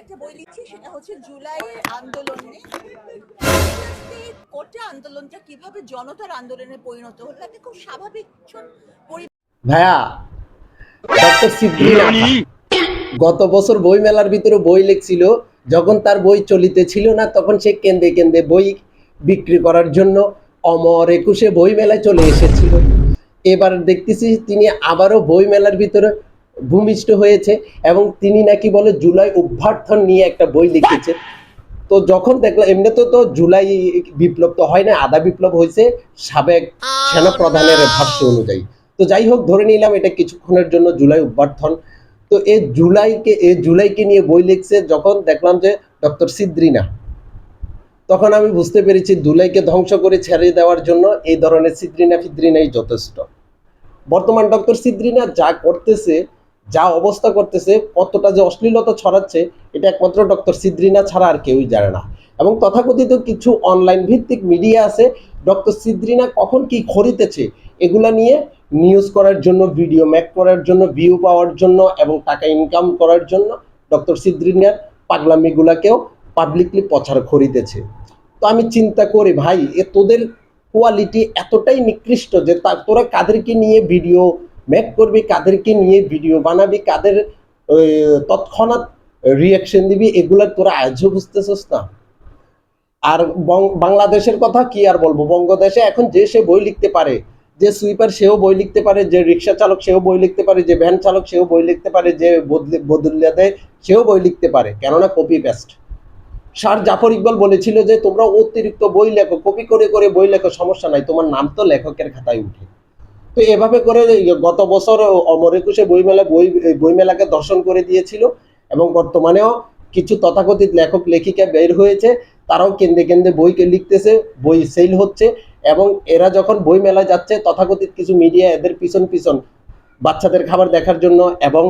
একটা বই লিখছি, সেটা হচ্ছে জুলাইয়ের আন্দোলন। আন্দোলনটা কীভাবে জনতার আন্দোলনে পরিণত হলো একটা খুব স্বাভাবিক ভাইয়া গত বছর বই মেলার ভিতরে বই লিখছিল, যখন তার বই চলিতে ছিল না, তখন সে কেন্দে কেন্দে বই বিক্রি করার জন্য অমর একুশে বই মেলায় চলে এসেছিল। এবার দেখতেছি তিনি আবারও বই মেলার ভিতরে ভূমিষ্ঠ হয়েছে এবং তিনি নাকি বলে জুলাই অভ্যর্থন নিয়ে একটা বই লিখেছে। তো যখন দেখলাম এমনিতে তো জুলাই বিপ্লব তো হয় না, আধা বিপ্লব হয়েছে, সাবেক সেনা প্রধানের ভাষ্য অনুযায়ী। তো যাই হোক, ধরে নিলাম এটা কিছুক্ষণের জন্য জুলাই অভ্যর্থন তো এই জুলাইকে, এ জুলাইকে নিয়ে বই লিখছে যখন দেখলাম যে ডক্টর সিদ্রিনা। তখন আমি বুঝতে পেরেছি জুলাইকে ধ্বংস করে ছেড়ে দেওয়ার জন্য এই ধরনের সিদ্রিনা ফিদ্রিনাই যথেষ্ট। বর্তমান ডক্টর সিদ্রিনা যা করতেছে যা অবস্থা করতেছে, কতটা যে অশ্লীলতা ছড়াচ্ছে, এটা একমাত্র ডক্টর সিদ্রিনা ছাড়া আর কেউই জানে না। এবং তথাকথিত কিছু অনলাইন ভিত্তিক মিডিয়া আছে, ডক্টর সিদ্রিনা কখন কি খরিতেছে এগুলা নিয়ে নিউজ করার জন্য ভিডিও ম্যাক করার জন্য ভিউ পাওয়ার জন্য এবং টাকা ইনকাম করার জন্য ডক্টর সিদ্রিনার পাগলামিগুলাকেও পাবলিকলি প্রচার খরিতেছে তো আমি চিন্তা করি, ভাই, এ তোদের কোয়ালিটি এতটাই নিকৃষ্ট যে তা, তোরা কাদেরকে নিয়ে ভিডিও মেক করবি, কাদেরকে নিয়ে ভিডিও বানাবি, কাদের তৎক্ষণাৎ রিয়াকশন দিবি, এগুলা তোরা আজও বুঝতেছিস না। আর বাংলাদেশের কথা কি আর বলব? বঙ্গদেশে এখন যে সে বই লিখতে পারে, যে সুইপার সেও বই লিখতে পারে, যে রিক্সা চালক সেও বই লিখতে পারে, যে ভ্যান চালক সেও বই লিখতে পারে, যে বদলি, বদলিয়া দেয়, সেও বই লিখতে পারে, কেননা copy paste sir Zafar Iqbal বলেছিল যে, তোমরা অতিরিক্ত বই লেখো কপি করে করে বই লেখো, সমস্যা নাই, তোমার নাম তো লেখকের খাতায় উঠে। তো এভাবে করে গত বছর অমর একুশে বইমেলা বই, বইমেলাকে দর্শন করে দিয়েছিল এবং বর্তমানেও কিছু তথাকথিত লেখক, লেখিকা বের হয়েছে, তারাও কেন্দ্রে কেন্দ্রে বইকে লিখতেছে, বই সেল হচ্ছে এবং এরা যখন বই মেলায় যাচ্ছে, তথাকথিত কিছু মিডিয়া এদের পিছন পিছন বাচ্চাদের খাবার দেখার জন্য এবং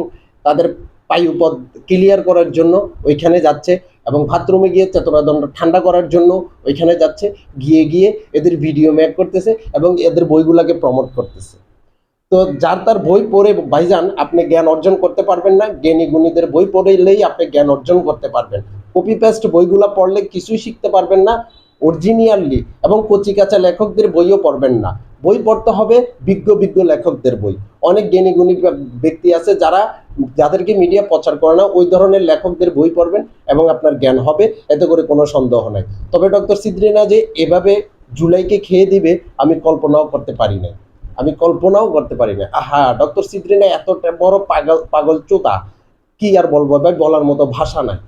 তাদের পায়ুপদ ক্লিয়ার করার জন্য ওইখানে যাচ্ছে। এবং বাথরুমে গিয়ে চেতনাদণ্ড ঠান্ডা করার জন্য ওইখানে যাচ্ছে, গিয়ে গিয়ে এদের ভিডিও মেক করতেছে এবং এদের বইগুলাকে প্রমোট করতেছে। তো যার তার বই পড়ে, ভাইজান, আপনি জ্ঞান অর্জন করতে পারবেন না, জ্ঞানী গুণীদের বই পড়লেই আপনি জ্ঞান অর্জন করতে পারবেন। কপি পেস্ট বইগুলা পড়লে কিছুই শিখতে পারবেন না অরিজিনিয়ালি এবং কচিকাচা লেখকদের বইও পড়বেন না। বই পড়তে হবে বিজ্ঞ বিজ্ঞ লেখকদের বই। অনেক জ্ঞানী গুণী ব্যক্তি আছে যারা যাদেরকে মিডিয়া প্রচার করে না, ওই ধরনের লেখকদের বই পড়বেন এবং আপনার জ্ঞান হবে, এতে করে কোনো সন্দেহ নাই। তবে ডক্টর সিদ্রিনা যে এভাবে জুলাইকে খেয়ে দিবে, আমি কল্পনাও করতে পারি না আমি কল্পনাও করতে পারি না হ্যাঁ ডক্টর সিদ্রিনা এতটা বড় পাগল পাগল চোতা কি আর বলব ভাই, বলার মতো ভাষা নাই।